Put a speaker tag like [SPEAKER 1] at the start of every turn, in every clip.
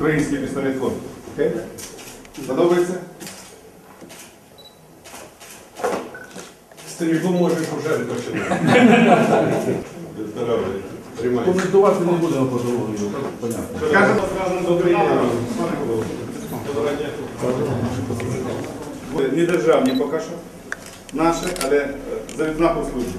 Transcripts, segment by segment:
[SPEAKER 1] український пістолет хлопці. Окей? Подобається?
[SPEAKER 2] Стрільбу можеш вже не починати. Здоров'я.
[SPEAKER 3] Коментувати не будемо по дорогу, понятно.
[SPEAKER 1] Кажемо зразу до України. Не державні поки що. Наші, але е, за відзнаку служби.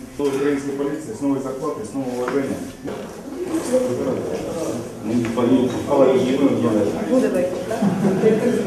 [SPEAKER 2] Приймають доставлення.
[SPEAKER 1] Слово украинской полиции, с новой зарплатой, с нового уважения.
[SPEAKER 4] Буде Ну, так?